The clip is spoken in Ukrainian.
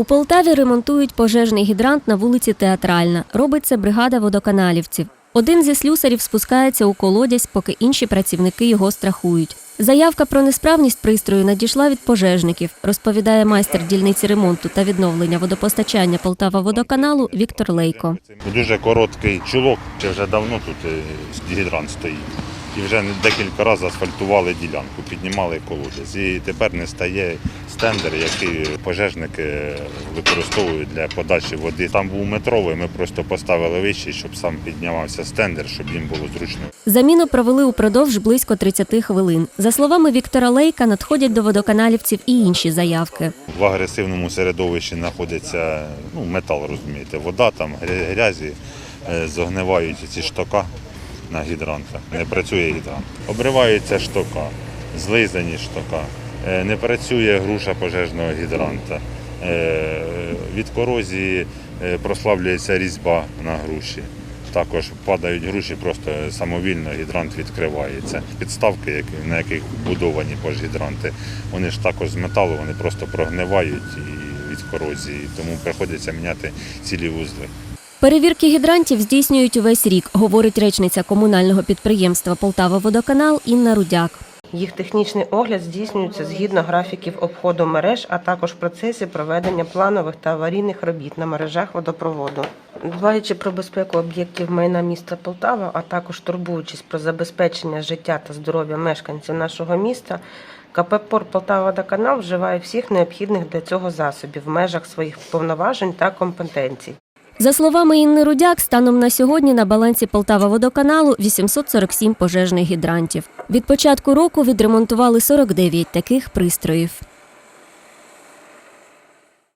У Полтаві ремонтують пожежний гідрант на вулиці Театральна. Робить це бригада водоканалівців. Один зі слюсарів спускається у колодязь, поки інші працівники його страхують. Заявка про несправність пристрою надійшла від пожежників, розповідає майстер дільниці ремонту та відновлення водопостачання Полтава водоканалу Віктор Лейко. Дуже короткий чулок, ще вже давно тут е, гідрант стоїть. І вже декілька разів асфальтували ділянку, піднімали колодязь. І тепер не стає стендер, який пожежники використовують для подачі води. Там був метровий, ми просто поставили вищий, щоб сам піднімався стендер, щоб їм було зручно. Заміну провели упродовж близько 30 хвилин. За словами Віктора Лейка, надходять до водоканалівців і інші заявки. В агресивному середовищі знаходиться ну, метал, розумієте, вода, там гря- грязі, е, загнивають ці штока на гідрантах. Не працює гідрант. Обриваються штока, злизані штока, е, не працює груша пожежного гідранта. Е, Від корозії е, прослаблюється різьба на груші. Також падають груші, просто самовільно гідрант відкривається. Підставки, на яких будовані пожгідранти, вони ж також з металу, вони просто прогнивають від корозії, тому приходиться міняти цілі вузли. Перевірки гідрантів здійснюють увесь рік, говорить речниця комунального підприємства Полтава Водоканал Інна Рудяк. Їх технічний огляд здійснюється згідно графіків обходу мереж, а також в процесі проведення планових та аварійних робіт на мережах водопроводу. Дбаючи про безпеку об'єктів майна міста Полтава, а також турбуючись про забезпечення життя та здоров'я мешканців нашого міста, КП «Пор Полтава Водоканал вживає всіх необхідних для цього засобів в межах своїх повноважень та компетенцій. За словами Інни Рудяк, станом на сьогодні на балансі Полтава водоканалу 847 пожежних гідрантів. Від початку року відремонтували 49 таких пристроїв.